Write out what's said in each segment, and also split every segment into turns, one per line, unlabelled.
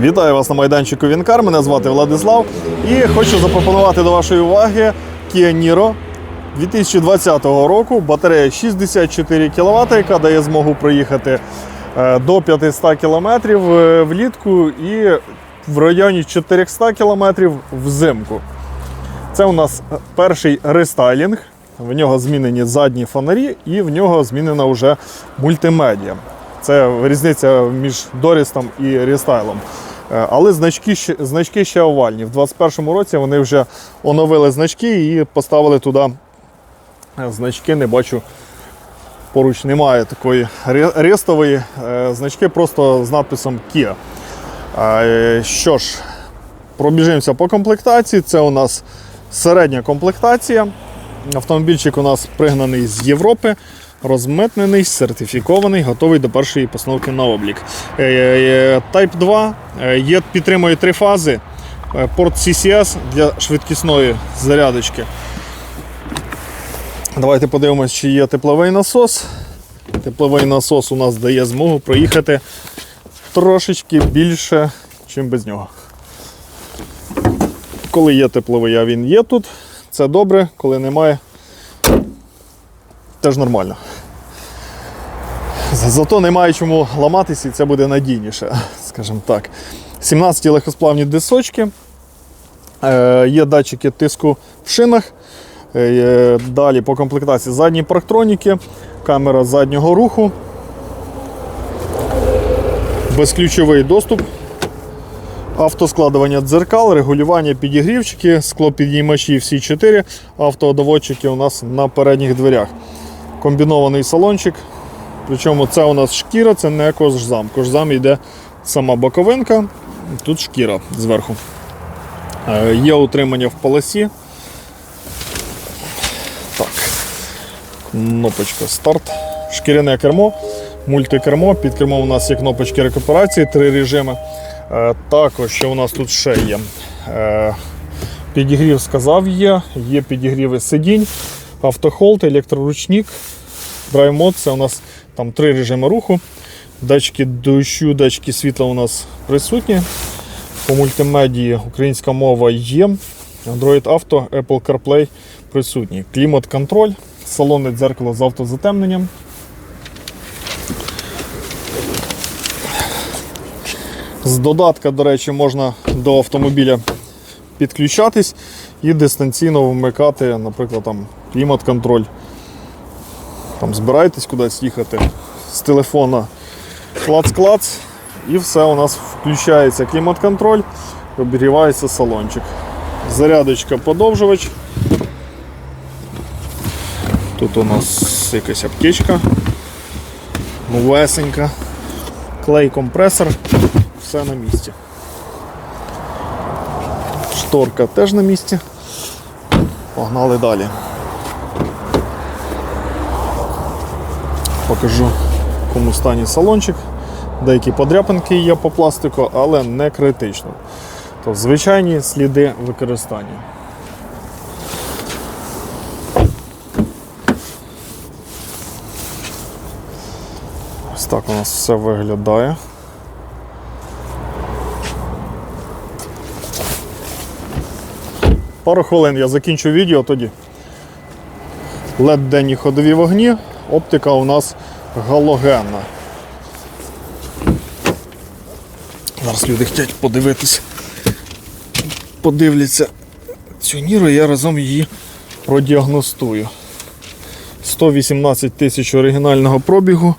Вітаю вас на майданчику Вінкар. Мене звати Владислав. І хочу запропонувати до вашої уваги Kia Niro 2020 року. Батарея 64 кВт, яка дає змогу проїхати е, до 500 км влітку і в районі 400 км взимку. Це у нас перший рестайлінг. В нього змінені задні фонарі і в нього змінена вже мультимедіа. Це різниця між Дорістом і рестайлом. Е, Але значки, значки ще овальні. В 2021 році вони вже оновили значки і поставили туди е, значки. Не бачу, поруч немає такої ре- рестової. Е, Значки просто з надписом Kia. Що ж, пробіжимося по комплектації. Це у нас середня комплектація. Автомобільчик у нас пригнаний з Європи, розмитнений, сертифікований, готовий до першої постановки на облік. Е, е, Type 2 е, є, підтримує три фази. Е, Порт CCS для швидкісної зарядочки. Давайте подивимось, чи є тепловий насос. Тепловий насос у нас дає змогу проїхати трошечки більше, ніж без нього. Коли є тепловий, а він є тут, це добре, коли немає, теж нормально. За- Зато немає чому ламатися і це буде надійніше, скажімо так. 17 легкосплавні дисочки, е, є датчики тиску в шинах. Е, Далі по комплектації задні парктроніки, камера заднього руху, безключовий доступ автоскладування дзеркал, регулювання підігрівчики, склопідіймачі всі 4, автодоводчики у нас на передніх дверях. Комбінований салончик. Причому це у нас шкіра, це не кожзам. Кожзам йде сама боковинка, тут шкіра зверху. Е, Є утримання в полосі. Так. Кнопочка старт. Шкіряне кермо, мультикермо. Під кермом у нас є кнопочки рекуперації, три режими. Е, Також що у нас тут ще є. Е, Підігрів сказав є, є підігріви сидінь, автохолд, електроручник, драйв-мод. Це у нас там три режими руху. Датчики дощу, датчики світла у нас присутні. По мультимедії українська мова є. Android Auto, Apple CarPlay присутні. Клімат-контроль, салонне дзеркало з автозатемненням. З додатка, до речі, можна до автомобіля підключатись і дистанційно вмикати, наприклад, там клімат-контроль. Там збираєтесь кудись їхати з телефона клац-клац, і все у нас включається клімат-контроль, обігрівається салончик. Зарядочка подовжувач. Тут у нас якась аптечка. Новесенька. Клей компресор. Все на місці. Шторка теж на місці. Погнали далі. Покажу, в якому стані салончик. Деякі подряпинки є по пластику, але не критично. Тобто звичайні сліди використання. Ось так у нас все виглядає. Пару хвилин я закінчу відео тоді. led денні ходові вогні, оптика у нас галогенна. Зараз люди хочуть подивитися. Подивляться цю ніру, я разом її продіагностую. 118 тисяч оригінального пробігу.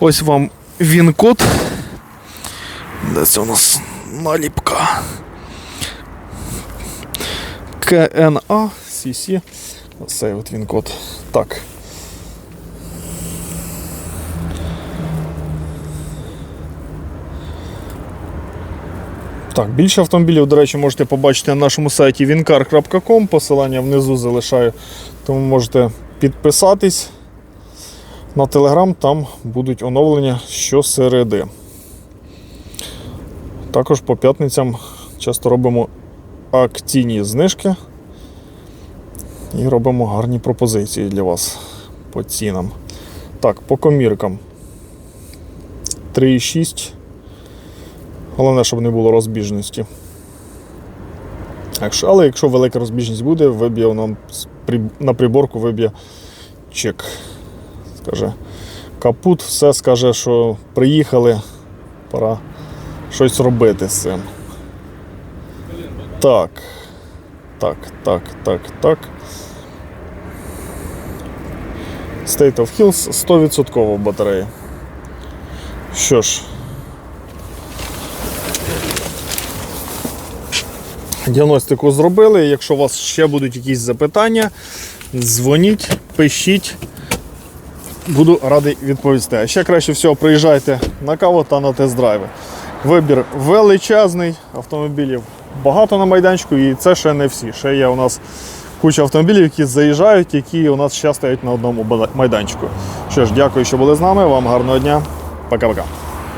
Ось вам він-код. Де це у нас наліпка? КНА CC. Оцей от він код. Так. Так, більше автомобілів, до речі, можете побачити на нашому сайті wincar.com. Посилання внизу залишаю, тому можете підписатись на телеграм, там будуть оновлення щосереди. Також по п'ятницям часто робимо акційні знижки і робимо гарні пропозиції для вас по цінам. Так, по коміркам 3,6 Головне, щоб не було розбіжності. Але якщо велика розбіжність буде, виб'є нам на приборку виб'є чек. Скаже, капут, все скаже, що приїхали, пора щось робити з цим. Так. Так, так, так, так. State of Hills 100% батарея. Що ж. Діагностику зробили. Якщо у вас ще будуть якісь запитання, дзвоніть, пишіть. Буду радий відповісти. А ще краще всього приїжджайте на каву та на тест-драйви. Вибір величезний, автомобілів багато на майданчику, і це ще не всі. Ще є у нас куча автомобілів, які заїжджають, які у нас ще стоять на одному майданчику. Що ж, дякую, що були з нами. Вам гарного дня. Пока-пока.